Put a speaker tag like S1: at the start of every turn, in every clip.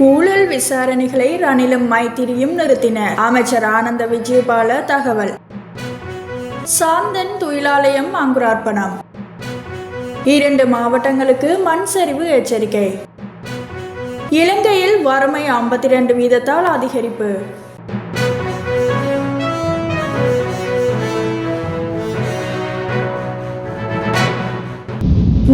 S1: ஊழல் விசாரணைகளை ரணிலும் மைத்திரியும் நிறுத்தினர். அமைச்சர் ஆனந்த விஜயபால தகவல். சாந்தன் தொழிலாலயம் அங்குரார்ப்பணம். இரண்டு மாவட்டங்களுக்கு மண் சரிவு எச்சரிக்கை. இலங்கையில் வறுமை ஐம்பத்தி ரெண்டு வீதத்தால் அதிகரிப்பு.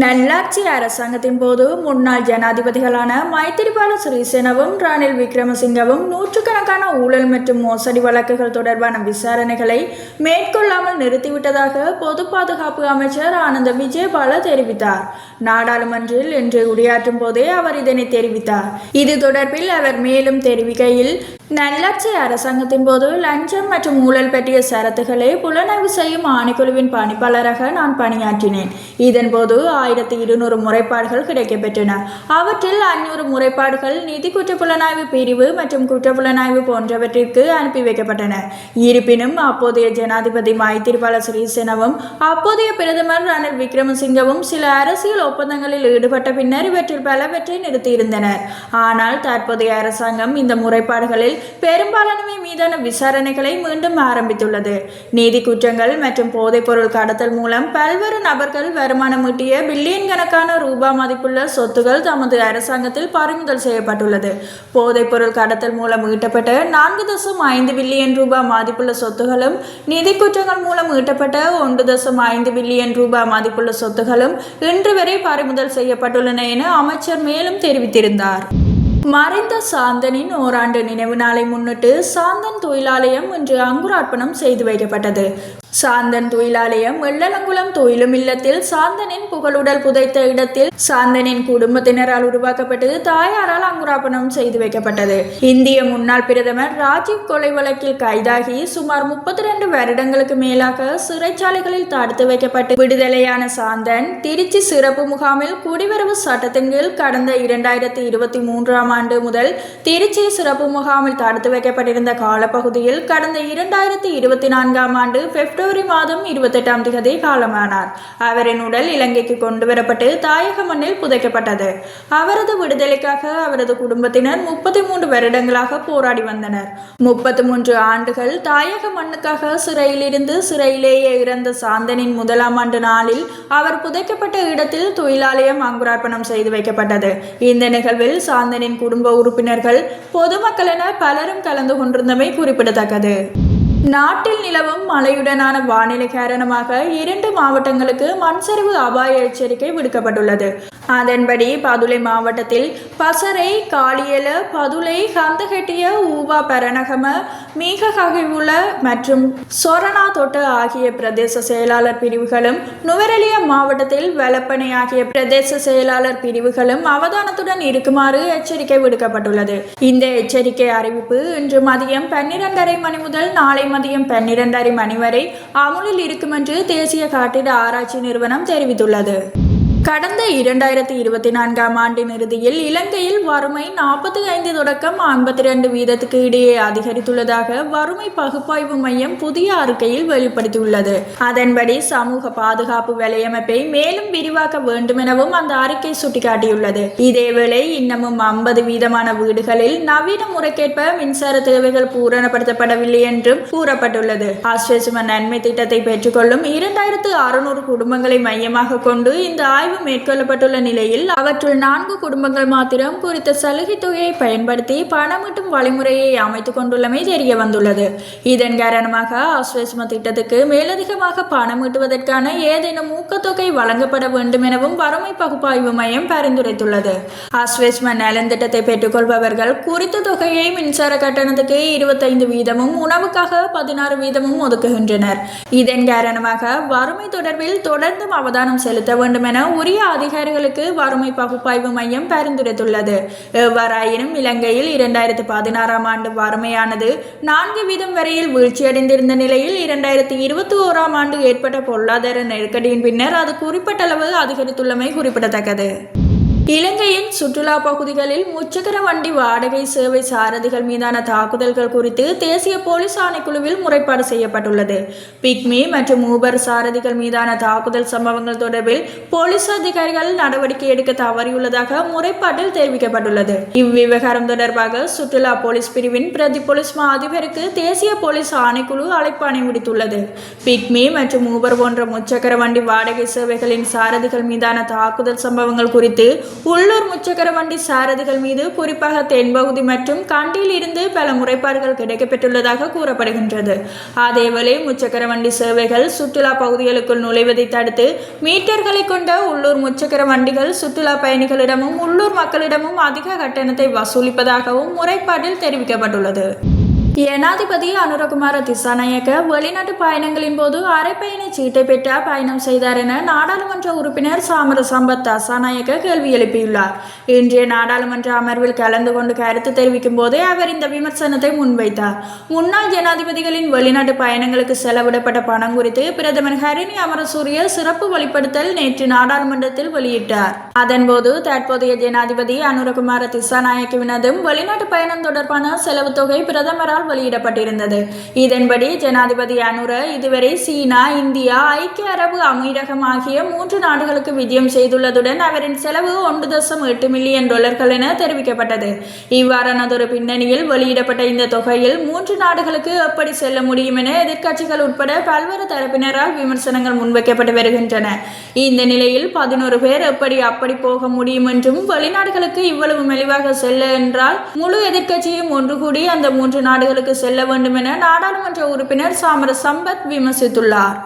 S1: நல்லாட்சி அரசாங்கத்தின் போது முன்னாள் ஜனாதிபதிகளான மைத்திரிபால சிறிசேனவும் ரணில் விக்ரமசிங்கவும் நூற்றுக்கணக்கான ஊழல் மற்றும் மோசடி வழக்குகள் தொடர்பான விசாரணைகளை மேற்கொள்ளாமல் நிறுத்திவிட்டதாக பொது பாதுகாப்பு அமைச்சர் ஆனந்த விஜயபால தெரிவித்தார். நாடாளுமன்றில் இன்று உரையாற்றும் போதே அவர் இதனை தெரிவித்தார். இது தொடர்பில் அவர் மேலும் தெரிவிக்கையில் நல்லாட்சி அரசாங்கத்தின் போது லஞ்சம் மற்றும் ஊழல் பற்றிய சரத்துகளை புலனாய்வு செய்யும் ஆணைக்குழுவின் பணிப்பாளராக நான் பணியாற்றினேன். இதன்போது ஆயிரத்தி இருநூறு முறைப்பாடுகள் கிடைக்கப்பெற்றன. அவற்றில் ஐநூறு முறைப்பாடுகள் நிதி குற்ற புலனாய்வு பிரிவு மற்றும் குற்ற புலனாய்வு போன்றவற்றிற்கு அனுப்பி வைக்கப்பட்டன. இருப்பினும் அப்போதைய ஜனாதிபதி மைத்திரிபால சிறிசேனவும் அப்போதைய பிரதமர் ரணில் விக்ரமசிங்கவும் சில அரசியல் ஒப்பந்தங்களில் ஈடுபட்ட பின்னர் இவற்றில் பலவற்றை நிறுத்தியிருந்தனர். ஆனால் தற்போதைய அரசாங்கம் இந்த முறைப்பாடுகளில் பெரும்பாலானவை மீதான விசாரணைகளை மீண்டும் ஆரம்பித்துள்ளது. நீதி குற்றங்கள் மற்றும் போதைப்பொருள் கடத்தல் மூலம் பல்வேறு நபர்கள் வருமானம் ஈட்டிய பில்லியன் கணக்கான ரூபா மதிப்புள்ள சொத்துகள் தமது அரசாங்கத்தில் பறிமுதல் செய்யப்பட்டுள்ளது. போதைப்பொருள் கடத்தல் மூலம் ஈட்டப்பட்ட நான்கு தசம் ஐந்து பில்லியன் ரூபாய் மதிப்புள்ள சொத்துகளும் நிதி குற்றங்கள் மூலம் ஈட்டப்பட்ட ஒன்று தசம் ஐந்து பில்லியன் ரூபாய் மதிப்புள்ள சொத்துகளும் இன்று வரை பறிமுதல் செய்யப்பட்டுள்ளன என அமைச்சர் மேலும் தெரிவித்திருந்தார். மறைந்த சாந்தனின் ஓராண்டு நினைவு நாளை முன்னிட்டு சாந்தன் தொழிலாலயம் இன்று அங்குரார்ப்பணம் செய்து வைக்கப்பட்டது. சாந்தன் தொழிலாலயம் வெள்ளலங்குளம் தொழிலும் இல்லத்தில் சாந்தனின் புகழுடல் புதைத்த இடத்தில் சாந்தனின் குடும்பத்தினரால் உருவாக்கப்பட்டது தாயாரால் அங்குராபணம் செய்து வைக்கப்பட்டது. இந்திய முன்னாள் பிரதமர் ராஜீவ் கொலை வழக்கில் கைதாகி சுமார் முப்பத்தி ரெண்டு வருடங்களுக்கு மேலாக சிறைச்சாலைகளில் தடுத்து வைக்கப்பட்டு விடுதலையான சாந்தன் திருச்சி சிறப்பு முகாமில் குடிவரவு சட்டத்தின் கீழ் கடந்த இரண்டாயிரத்தி இருபத்தி மூன்றாம் ஆண்டு முதல் திருச்சி சிறப்பு முகாமில் தடுத்து வைக்கப்பட்டிருந்த காலப்பகுதியில் கடந்த இரண்டாயிரத்தி இருபத்தி நான்காம் ஆண்டு பிப்ரவரி மாதம் இருபத்தெட்டாம் தேதி காலமானார். அவரின் உடல் இலங்கைக்கு கொண்டு வரப்பட்டு தாயக மண்ணில் புதைக்கப்பட்டது. அவரது விடுதலைக்காக அவரது குடும்பத்தினர் முப்பத்தி மூன்று வருடங்களாக போராடி வந்தனர். முப்பத்தி மூன்று ஆண்டுகள் தாயக மண்ணுக்காக சிறையிலிருந்து சிறையிலேயே இறந்த சாந்தனின் முதலாம் ஆண்டு நாளில் அவர் புதைக்கப்பட்ட இடத்தில் தொழிலாலயம் அங்குரார்ப்பணம் செய்து வைக்கப்பட்டது. இந்த நிகழ்வில் சாந்தனின் குடும்ப உறுப்பினர்கள் பொதுமக்கள் என பலரும் கலந்து கொண்டிருந்தமை குறிப்பிடத்தக்கது. நாட்டில் நிலவும் மழையுடனான வானிலை காரணமாக இரண்டு மாவட்டங்களுக்கு மண்சரிவு அபாய எச்சரிக்கை விடுக்கப்பட்டுள்ளது. அதன்படி பதுளை மாவட்டத்தில் பசறை காளியல பதுளை கந்தகட்டிய ஊவா பரணகம மீகககிவுல மற்றும் சொரணா தொட்டு ஆகிய பிரதேச செயலாளர் பிரிவுகளும் நுவரெலியா மாவட்டத்தில் வெலப்பனை ஆகிய பிரதேச செயலாளர் பிரிவுகளும் அவதானத்துடன் இருக்குமாறு எச்சரிக்கை விடுக்கப்பட்டுள்ளது. இந்த எச்சரிக்கை அறிவிப்பு இன்று மதியம் பன்னிரண்டரை மணி முதல் நாளை மதியம் பன்னிரண்டரை மணி வரை அமுலில் இருக்கும் என்று தேசிய காட்டிட ஆராய்ச்சி நிறுவனம் தெரிவித்துள்ளது. கடந்த இரண்டாயிரத்தி இருபத்தி நான்காம் ஆண்டின் இறுதியில் இலங்கையில் வறுமை நாற்பத்தி ஐந்து தொடக்கம் ஐம்பத்தி ரெண்டு வீதத்துக்கு இடையே அதிகரித்துள்ளதாக வறுமை பகுப்பாய்வு மையம் புதிய அறிக்கையில் வெளிப்படுத்தியுள்ளது. அதன்படி சமூக பாதுகாப்பு வலையமைப்பை மேலும் விரிவாக்க வேண்டும் எனவும் அந்த அறிக்கை சுட்டிக்காட்டியுள்ளது. இதேவேளை இன்னமும் ஐம்பது வீதமான வீடுகளில் நவீன முறைக்கேற்ப மின்சார தேவைகள் பூரணப்படுத்தப்படவில்லை என்றும் கூறப்பட்டுள்ளது. ஆஸ்வேசும நன்மை திட்டத்தை பெற்றுக்கொள்ளும் இரண்டாயிரத்து அறுநூறு குடும்பங்களை மையமாக கொண்டு இந்த ஆய்வு ஆய்வு மேற்கொள்ளப்பட்டுள்ள நிலையில் அவற்றுள் நான்கு குடும்பங்கள் மாத்திரம் குறித்த சலுகை தொகையை பயன்படுத்தி பணமிட்டும் வழிமுறையை அமைத்துக் கொண்டுள்ளமை தெரிய வந்துள்ளது. இதன் காரணமாக ஆஸ்வேஸ்ம திட்டத்துக்கு மேலதிகமாக பணம் ஈட்டுவதற்கான ஏதேனும் ஊக்கத்தொகை வழங்கப்பட வேண்டும் எனவும் வறுமை பகுப்பாய்வு மையம் பரிந்துரைத்துள்ளது. ஆஸ்வேஸ்ம நலன் திட்டத்தை பெற்றுக்கொள்பவர்கள் குறித்த தொகையை மின்சார கட்டணத்துக்கு இருபத்தைந்து வீதமும் உணவுக்காக பதினாறு வீதமும் ஒதுக்குகின்றனர். இதன் காரணமாக வறுமை தொடர்பில் தொடர்ந்தும் அவதானம் செலுத்த வேண்டும் என உரிய அதிகாரிகளுக்கு வறுமை பகுப்பாய்வு மையம் பரிந்துரைத்துள்ளது. எவ்வாறாயினும் இலங்கையில் இரண்டாயிரத்து பதினாறாம் ஆண்டு வறுமையானது நான்கு வீதம் வரையில் வீழ்ச்சியடைந்திருந்த நிலையில் இரண்டாயிரத்தி இருபத்தி ஓராம் ஆண்டு ஏற்பட்ட பொருளாதார நெருக்கடியின் பின்னர் அது குறிப்பிட்ட அளவு அதிகரித்துள்ளமை குறிப்பிடத்தக்கது. இலங்கையின் சுற்றுலா பகுதிகளில் முச்சக்கர வண்டி வாடகை சேவை சாரதிகள் மீதான தாக்குதல்கள் குறித்து தேசிய போலீஸ் ஆணைக்குழுவில் முறைப்பாடு செய்யப்பட்டுள்ளது. பிக்மி மற்றும் ஊபர் சாரதிகள் மீதான தாக்குதல் சம்பவங்கள் தொடர்பில் போலீஸ் அதிகாரிகள் நடவடிக்கை எடுக்க தவறியுள்ளதாக முறைப்பாட்டில் தெரிவிக்கப்பட்டுள்ளது. இவ்விவகாரம் தொடர்பாக சுற்றுலா போலீஸ் பிரிவின் பிரதி போலீஸ் மா அதிபருக்கு தேசிய போலீஸ் ஆணைக்குழு அழைப்பாணை விடுத்துள்ளது. பிக்மி மற்றும் ஊபர் போன்ற முச்சக்கர வண்டி வாடகை சேவைகளின் சாரதிகள் மீதான தாக்குதல் சம்பவங்கள் குறித்து உள்ளூர் முச்சக்கர வண்டி சாரதிகள் மீது குறிப்பாக தென்பகுதி மற்றும் கண்டியில் இருந்து பல முறைப்பாடுகள் கிடைக்கப்பெற்றுள்ளதாக கூறப்படுகின்றது. அதேவேளை முச்சக்கர வண்டி சேவைகள் சுற்றுலா பகுதிகளுக்குள் நுழைவதை தடுத்து மீட்டர்களை கொண்ட உள்ளூர் முச்சக்கர வண்டிகள் சுற்றுலா பயணிகளிடமும் உள்ளூர் மக்களிடமும் அதிக கட்டணத்தை வசூலிப்பதாகவும் முறைப்பாட்டில் தெரிவிக்கப்பட்டுள்ளது. ஜனாதிபதி அனுரகுமார திசாநாயக்க வெளிநாட்டு பயணங்களின் போது அரைப்பயண சீட்டை பெற்ற பயணம் செய்தார் என நாடாளுமன்ற உறுப்பினர் சாமர சம்பத் தசாநாயக்க கேள்வி எழுப்பியுள்ளார். இன்றைய நாடாளுமன்ற அமர்வில் கலந்து கொண்டு கருத்து தெரிவிக்கும் போதே அவர் இந்த விமர்சனத்தை முன்வைத்தார். முன்னாள் ஜனாதிபதிகளின் வெளிநாட்டு பயணங்களுக்கு செலவிடப்பட்ட பணம் குறித்து பிரதமர் ஹரிணி அமரசூரிய சிறப்பு வெளிப்படுத்தல் நேற்று நாடாளுமன்றத்தில் வெளியிட்டார். அதன்போது தற்போதைய ஜனாதிபதி அனுரகுமார திசாநாயக்கவினதும் வெளிநாட்டு பயணம் தொடர்பான செலவு தொகை பிரதமரால் வெளியிடப்பட்டிருந்தது. இதன்படி ஜனாதிபதி அனுர இதுவரை சீனா இந்தியா ஐக்கிய அரபு அமீரகம் ஆகிய மூன்று நாடுகளுக்கு விஜயம் செய்துள்ளதுடன் அவரின் செலவு ஒன்று தசம் எட்டு மில்லியன் டாலர்கள் என தெரிவிக்கப்பட்டது. இவ்வாறானதொரு பின்னணியில் வெளியிடப்பட்ட இந்த தொகையில் மூன்று நாடுகளுக்கு எப்படி செல்ல முடியும் என எதிர்க்கட்சிகள் உட்பட பல்வேறு தரப்பினரால் விமர்சனங்கள் முன்வைக்கப்பட்டு வருகின்றன. இந்த நிலையில் பதினோரு பேர் எப்படி அப்படி போக முடியும் என்றும் வெளிநாடுகளுக்கு இவ்வளவு மெலிவாக செல்ல என்றால் முழு எதிர்க்கட்சியும் ஒன்று கூடி அந்த மூன்று நாடுகள் நாடுகளுக்கு செல்ல வேண்டும் என நாடாளுமன்ற உறுப்பினர் சாமர சம்பத் விமர்சித்துள்ளார்.